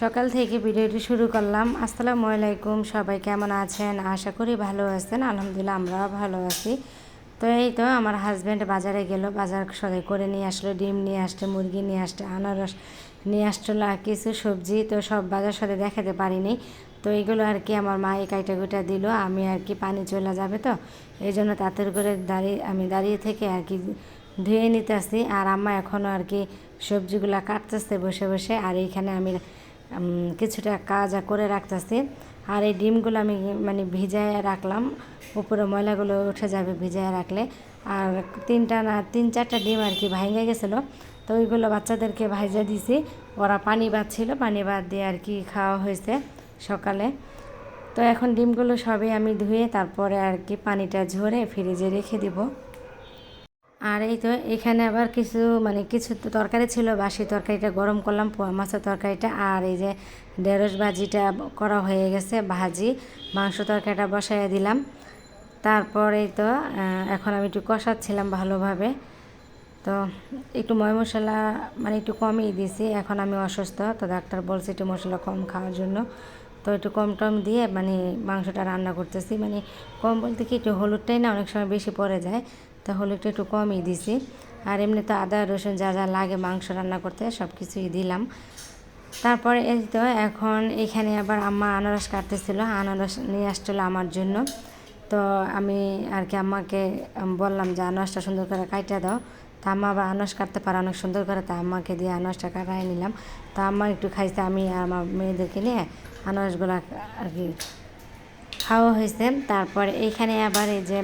সকাল থেকে ভিডিওটি শুরু করলাম। আসসালামু আলাইকুম, সবাই কেমন আছেন? আশা করি ভালো আছেন। আলহামদুলিল্লাহ, আমরাও ভালো আছি। তো এই তো আমার হাজব্যান্ড বাজারে গেল। বাজার সদাই করে নিয়ে আসলো, ডিম নিয়ে আসছে, মুরগি নিয়ে আসছে, আনারস নিয়ে আসলো আর কিছু সবজি। তো সব বাজার সাথে দেখাতে পারিনি। তো এইগুলো আর কি আমার মা এই কাইটা কুইটা দিল। আমি আর কি পানি চলে যাবে তো। এই জন্য তাড়াতাড়ি করে দাঁড়িয়ে আমি দাঁড়িয়ে থেকে আর কি ধুয়ে নিতে আসি আর আম্মা এখনও আর কি সবজিগুলো কাটতেছে বসে বসে। আর এইখানে আমি কিছুটা কাজ করে রাখতেছি। আর এই ডিমগুলো আমি মানে ভিজায় রাখলাম। উপরে ময়লাগুলো উঠে যাবে ভিজায় রাখলে। আর তিনটা না, তিন চারটা ডিম আর কি ভাঙে গেছিল। তো ওইগুলো বাচ্চাদেরকে ভাইজা দিছি। ওরা পানি ছিল পানি বাদ দিয়ে আর কি খাওয়া হয়েছে সকালে। তো এখন ডিমগুলো সবই আমি ধুয়ে তারপরে আর কি পানিটা ঝরে ফ্রিজে রেখে দিব। আর এই তো এখানে আবার কিছু মানে কিছু তরকারি ছিল বাসি তরকারিটা গরম করলাম, পোয়া মাছের তরকারিটা, আর এই যে ঢেঁড়স ভাজিটা করা হয়ে গেছে, ভাজি, মাংস তরকারিটা বসাইয়া দিলাম। তারপরেই তো এখন আমি একটু কষাচ্ছিলাম ভালোভাবে। তো একটু ময় মশলা মানে একটু কমই দিয়েছি, এখন আমি অসুস্থ, তো ডাক্তার বলছে একটু মশলা কম খাওয়ার জন্য। তো একটু কম টম দিয়ে মানে মাংসটা রান্না করতেছি। মানে কম বলতে কি একটু হলুদটাই না অনেক সময় বেশি পড়ে যায়, তো হলুদটা একটু কমই দিছি। আর এমনি তো আদা, রসুন যা যা লাগে মাংস রান্না করতে সব কিছুই দিলাম। তারপরে এই তো এখন এখানে আবার আম্মা আনারস কাটতেছিল, আনারস নিয়ে আসছিল আমার জন্য। তো আমি আর কি আম্মাকে বললাম যে, আনারসটা সুন্দর করে কাইটা দাও। তা আম্মা আবার আনারস কাটতে পারে অনেক সুন্দর করে, তা আম্মাকে দিয়ে আনারসটা কাটাই নিলাম। তা আম্মা একটু খাইছে, আমি আর আমার মেয়েদেরকে নিয়ে। আনারসগুলো আর কি খাওয়া হয়েছে। তারপর এইখানে আবার এই যে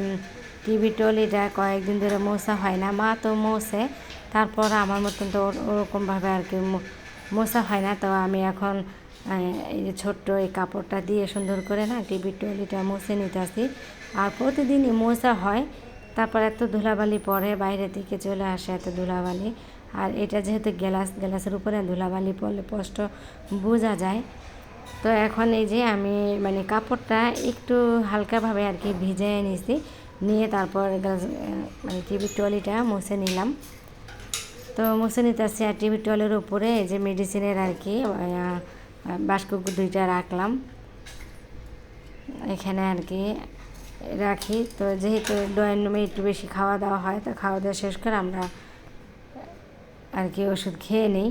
টিভি টলিটা কয়েকদিন ধরে মোছা হয় না। মা তো মোছে, তারপর আমার মতন তো ওরকমভাবে আর কি মো- মোছা হয় না। তো আমি এখন এই যে ছোট্ট এই কাপড়টা দিয়ে সুন্দর করে না টিভি টলিটা মুছে নিতেছি। আর প্রতিদিনই মোছা হয়। তারপর এত ধুলাবালি পরে বাইরে থেকে চলে আসে এত ধুলাবালি। আর এটা যেহেতু গ্লাস, গ্লাসের উপরে ধুলাবালি পড়লে স্পষ্ট বোঝা যায়। তো এখন এই যে আমি মানে কাপড়টা একটু হালকাভাবে আর কি ভিজিয়ে নিয়েছি নিয়ে তারপর মানে টিভি টলিটা মুছে নিলাম। তো মুছে নিতেছি আর টিভি টলের উপরে এই যে মেডিসিনের আর কি বাস্ক দুইটা রাখলাম। এখানে আর কি রাখি। তো যেহেতু ড্রয়িং রুমে একটু বেশি খাওয়া দাওয়া হয়, তো খাওয়া দাওয়া শেষ করে আমরা আর কি ওষুধ খেয়ে নিই।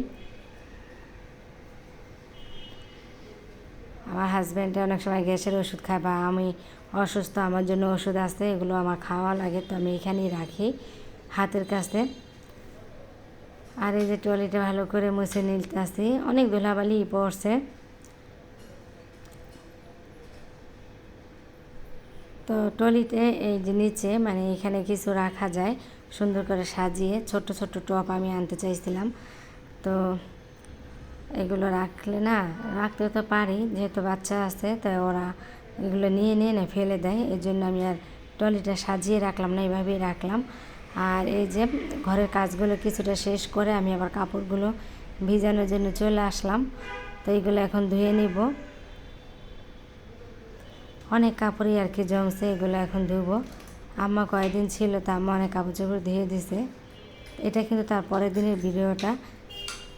আমার হাজব্যান্ডে অনেক সময় গ্যাসের ওষুধ খায় বা আমি অসুস্থ, আমার জন্য ওষুধ আছে, এগুলো আমার খাওয়া লাগে তো আমি এখানেই রাখি হাতের কাছে। আর এই যে ট্রলিটা ভালো করে মুছে নিতেছি, অনেক ধুলাবালি পড়ছে। তো টলিতে এই যে নিচে মানে এখানে কিছু রাখা যায়, সুন্দর করে সাজিয়ে ছোট ছোট টপ আমি আনতে চাইছিলাম। তো এগুলো রাখলে না, রাখতে তো পারি, যেহেতু বাচ্চা আছে, তাই ওরা এগুলো নিয়ে নিয়ে না ফেলে দেয়। এই জন্য আমি আর টলিটা সাজিয়ে রাখলাম না এইভাবেই রাখলাম। আর এই যে ঘরের কাজগুলো কিছুটা শেষ করে আমি আবার কাপড়গুলো ভিজানোর জন্য চলে আসলাম। তো এইগুলো এখন ধুয়ে নিব। অনেক কাপড়ই আর কি জমছে, এগুলো এখন ধুবো। আম্মা কয়েকদিন ছিল, তা আম্মা অনেক কাপড় চোপড় ধুয়ে দিছে। এটা কিন্তু তার পরের দিনের ভিডিওটা।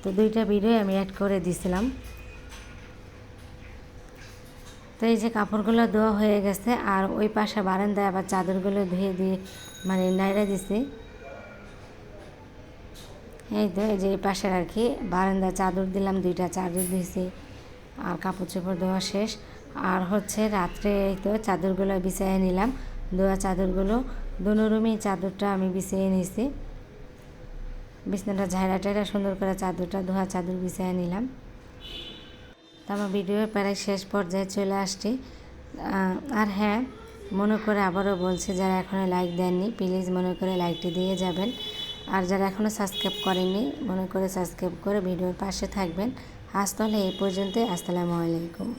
তো দুইটা ভিডিও আমি অ্যাড করে দিছিলাম। তো এই যে কাপড়গুলো ধোয়া হয়ে গেছে, আর ওই পাশে বারান্দায় আবার চাদরগুলো ধুয়ে দিয়ে মানে নাইরা দিছি। এই তো, এই যে এই পাশে আর কি, বারান্দায় চাদর দিলাম, দুইটা চাদর দিয়েছি আর কাপড় চোপড় ধোয়া শেষ। আর হচ্ছে রাত্রে এই তো চাদরগুলো বিছিয়ে নিলাম, ধোয়া চাদরগুলো। দুনো রুমেই চাদরটা আমি বিছিয়ে নিয়েছি বিছনাটা ঝাড়া টাইরা সুন্দর করে চাদরটা, ধোয়া চাদর বিছিয়ে নিলাম। তো আমার ভিডিওর প্রায় শেষ পর্যায়ে চলে আসছি। আর হ্যাঁ মনে করে আবারও বলছি, যারা এখনও লাইক দেননি প্লিজ মনে করে লাইকটি দিয়ে যাবেন। আর যারা এখনও সাবস্ক্রাইব করেননি, মনে করে সাবস্ক্রাইব করে ভিডিওর পাশে থাকবেন। আজ তাহলে এই পর্যন্তই, আসসালামু আলাইকুম।